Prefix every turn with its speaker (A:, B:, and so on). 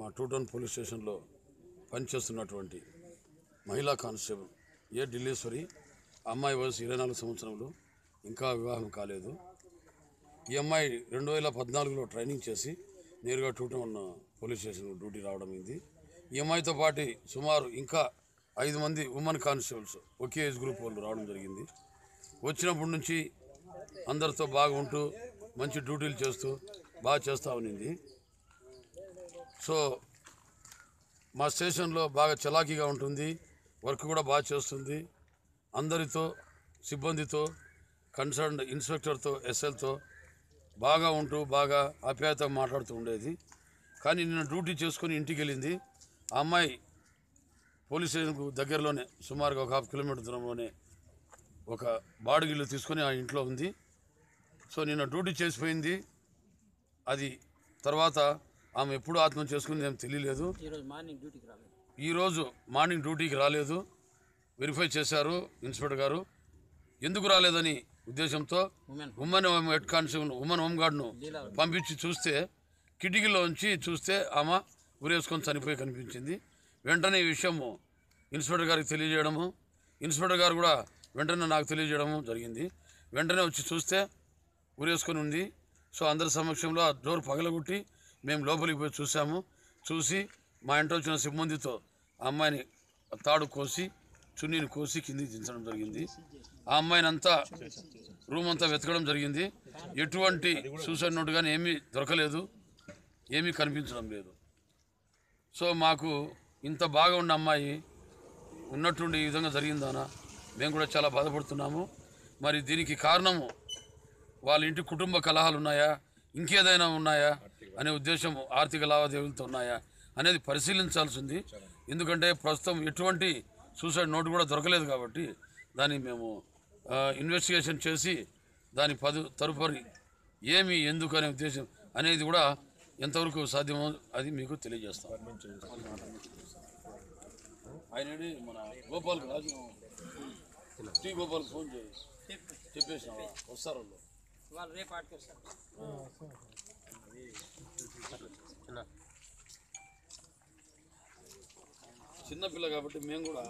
A: మా two town police స్టేషన్లో పనిచేస్తున్నటువంటి మహిళా కానిస్టేబుల్ ఏ ఢిల్లీశ్వరి అమ్మాయి వయసు ఇరవై నాలుగు సంవత్సరములు ఇంకా వివాహం కాలేదు. ఈ అమ్మాయి రెండు వేల పద్నాలుగులో ట్రైనింగ్ చేసి నేరుగా two town police station duty రావడం అయింది. ఈ అమ్మాయితో పాటు సుమారు ఇంకా ఐదు మంది ఉమెన్ కానిస్టేబుల్స్ ఒకే ఏజ్ గ్రూప్ వాళ్ళు రావడం జరిగింది. వచ్చినప్పటి నుంచి అందరితో బాగా ఉంటూ మంచి డ్యూటీలు చేస్తూ బాగా చేస్తూ ఉన్నింది సో మా స్టేషన్లో బాగా చలాకీగా ఉంటుంది. వర్క్ కూడా బాగా చేస్తుంది. అందరితో సిబ్బందితో కన్సర్న్ ఇన్స్పెక్టర్తో ఎస్ఎల్తో బాగా ఉంటూ బాగా ఆప్యాయత మాట్లాడుతూ ఉండేది. కానీ నిన్న డ్యూటీ చేసుకొని ఇంటికి వెళ్ళింది. ఆ అమ్మాయి పోలీస్ స్టేషన్కు దగ్గరలోనే సుమారుగా ఒక హాఫ్ కిలోమీటర్ దూరంలోనే ఒక బాడిగిల్లు తీసుకొని ఆ ఇంట్లో ఉంది. సో నిన్న డ్యూటీ చేసిపోయింది. అది తర్వాత ఆమె ఎప్పుడు ఆత్మ చేసుకుంది ఏం తెలియలేదు.
B: ఈరోజు మార్నింగ్ డ్యూటీకి రాలేదు.
A: ఈరోజు మార్నింగ్ డ్యూటీకి రాలేదు. వెరిఫై చేశారు ఇన్స్పెక్టర్ గారు. ఎందుకు రాలేదని ఉద్దేశంతో
B: women
A: women head constable women హోంగార్డ్ను పంపించి చూస్తే కిటికీలో ఉంచి చూస్తే ఆమె ఉరేసుకొని చనిపోయి కనిపించింది. వెంటనే ఈ విషయము ఇన్స్పెక్టర్ గారికి తెలియజేయడము ఇన్స్పెక్టర్ గారు కూడా వెంటనే నాకు తెలియజేయడము జరిగింది. వెంటనే వచ్చి చూస్తే ఉరేసుకొని ఉంది. సో అందరి సమక్షంలో ఆ డోర్ పగలగొట్టి మేము లోపలికి పోయి చూసాము. చూసి మా ఇంట్లో వచ్చిన సిబ్బందితో ఆ అమ్మాయిని తాడు కోసి చున్నీని కోసి కిందికి దించడం జరిగింది. ఆ అమ్మాయిని అంతా రూమ్ అంతా వెతకడం జరిగింది. ఎటువంటి సూసైడ్ నోట్ కానీ ఏమీ దొరకలేదు. ఏమీ కనిపించడం లేదు. సో మాకు ఇంత బాగా ఉన్న అమ్మాయి ఉన్నట్టుండి ఈ విధంగా జరిగిందానా మేము కూడా చాలా బాధపడుతున్నాము. మరి దీనికి కారణము వాళ్ళ ఇంటి కుటుంబ కలహాలు ఉన్నాయా? ఇంకేదైనా ఉన్నాయా? అనే ఉద్దేశం ఆర్థిక లావాదేవీలతో ఉన్నాయా అనేది పరిశీలించాల్సి ఉంది ఎందుకంటే ప్రస్తుతం ఎటువంటి సూసైడ్ నోట్ కూడా దొరకలేదు కాబట్టి దాన్ని మేము ఇన్వెస్టిగేషన్ చేసి దాని పదు తదుపరి ఏమి ఎందుకు అనే ఉద్దేశం అనేది కూడా ఎంతవరకు సాధ్యమో అది మీకు తెలియజేస్తాం. ఆయన మన గోపాల్ రాజు టీ గోపాల్ ఫోన్ చేయి. చెప్పేసిన వస్తారు? వాళ్ళు
B: రేపు ఆడికి వస్తారు
A: చిన్నపిల్ల కాబట్టి మేము. కూడా